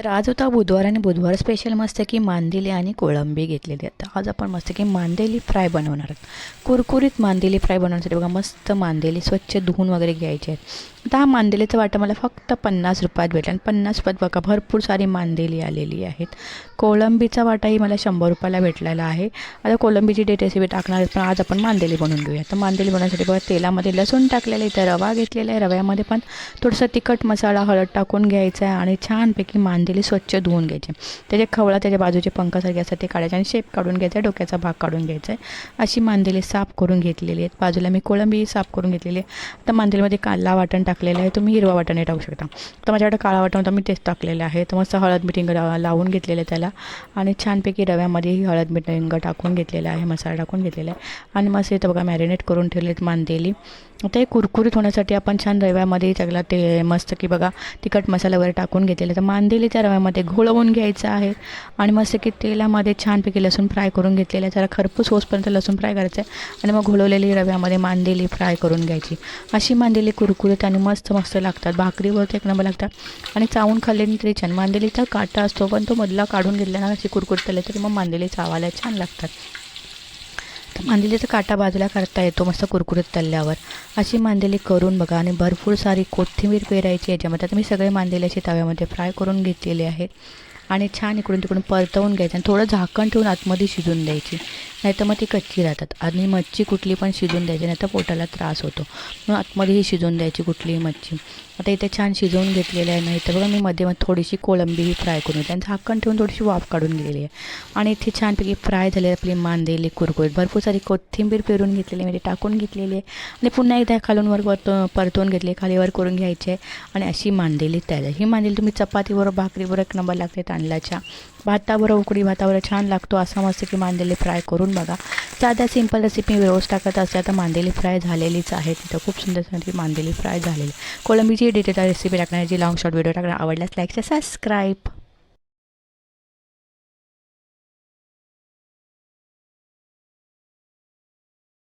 तर आज होता बुधवार आणि बुधवार स्पेशल मस्त की मांदेली आणि कोळंबी घेतलेली आहे आज आपण मस्त की मांदेली फ्राय बनवणार आहोत. कुरकुरीत मांदेली फ्राय बनवण्यासाठी बघा मस्त मांदेली स्वच्छ धुवून वगैरे घ्यायचे आहेत. आता हा मांदेलीचा वाटा मला फक्त पन्नास रुपयात भेटला. आणि पन्नास रुपयात बघा भरपूर सारी मांदेली आलेली आहेत. कोळंबीचा वाटाही मला शंभर रुपयाला भेटलेला आहे. आता कोळंबीची डेट रेसिपी टाकणार आहे, पण आज आपण मांदेली बनवून घेऊया. तर मांदेली बनवण्यासाठी बघा तेलामध्ये लसूण टाकलेलं आहे तर रवा घेतलेला आहे. रव्यामध्ये पण थोडंसं तिखट मसाला हळद टाकून घ्यायचा आहे आणि छानपैकी मांदेली स्वच्छ धुवून घ्यायचे. त्याचे खवळा त्याच्या बाजूचे पंखासारखे असतात ते काढायचे आणि शेप काढून घ्यायचा आहे डोक्याचा भाग काढून घ्यायचा. आहे अशी मांदेली साफ करून घेतलेली आहेत. बाजूला मी कोळंबी साफ करून घेतलेली आहे. आता मांदेलीमध्ये काला वाटण टाकलेलं आहे. तुम्ही हिरवा वाटणही टाकू शकता. तर माझ्याकडे काळा वाटण होता मी तेच टाकलेलं आहे. तर मस्त हळद मिटिंग लावून घेतलेलं आहे त्याला. आणि छानपैकी रव्यामध्येही हळद मिटिंग टाकून घेतलेलं आहे. मसाला टाकून घेतलेला आहे. आणि मस्त इथं बघा मॅरिनेट करून ठेवलेत मांदेली. ते कुरकुरीत होण्यासाठी आपण छान रव्यामध्ये सगळं ते मस्त की बघा तिखट मसाला वगैरे टाकून घेतलेला तर मांदेली त्या रव्यामध्ये घोळवून घ्यायचं आहे आणि मस्त की तेलामध्ये छानपैकी लसूण फ्राय करून घेतलेलं आहे. जरा खरपूस होसपर्यंत लसूण फ्राय करायचं आहे आणि मग घोळवलेली रव्यामध्ये मांदेली फ्राय करून घ्यायची. अशी मांदेली कुरकुरीत आणि मस्त मस्त लागतात. भाकरीवर ते एक नंबर लागतात. आणि चावून खाल्ल्याने तरी छान. मांदेलीचा काटा असतो पण तो मधला काढून घेतला ना अशी कुरकुरीत आले तरी मग मांदेली चावायला छान लागतात. मांदेलीचा काटा बाजूला करता येतो मस्त कुरकुरीत तळल्यावर अशी मांदेली करून बघा आणि भरपूर सारी कोथिंबीर पेरायची याच्यामध्ये. आता मी सगळे मांदेली असे तव्यामध्ये फ्राय करून घेतलेले आहेत आणि छान इकडून तिकडून परतवून घ्यायचं आणि थोडं झाकण ठेवून आतमध्ये शिजून द्यायची. नाही तर मग ती कच्ची राहतात. आणि मच्छी कुठली पण शिजून द्यायची नाही तर पोटाला त्रास होतो. मग आतमध्येही शिजवून द्यायची कुठलीही मच्छी. आता इथे छान शिजवून घेतलेलं आहे नाही तर बघा मी मध्ये मग थोडीशी कोळंबीही फ्राय करून घेतली. आणि झाकण ठेवून थोडीशी वाफ काढून गेलेली आहे. आणि इथे छानपैकी फ्राय झालेली आपली मांदेली कुरकुरीत. भरपूर सारी कोथिंबीर पेरून घेतलेली म्हणजे टाकून घेतलेली आहे. आणि पुन्हा एकदा खालून वर परत परतवून घेतली खालीवर करून घ्यायची आहे. आणि अशी मांदेली तयार ही मांदेली तुम्ही चपातीवर भाकरीवर एक नंबर लागते तांदळाच्या. भाताबरोबर उकडी भाताबरोबर छान लागतो असा मस्त की मांदेली फ्राय करून बघा. साध्या सिंपल रेसिपी मी रोज टाकत असते आता मांदेली फ्राय झालेलीच आहे. तिथं खूप सुंदर ती मांदेली फ्राय झालेली. कोळंबीची डिटेल रेसिपी टाकण्याची लॉंग शॉर्ट व्हिडिओ टाकणार. आवडल्यास लाईक सबस्क्राईब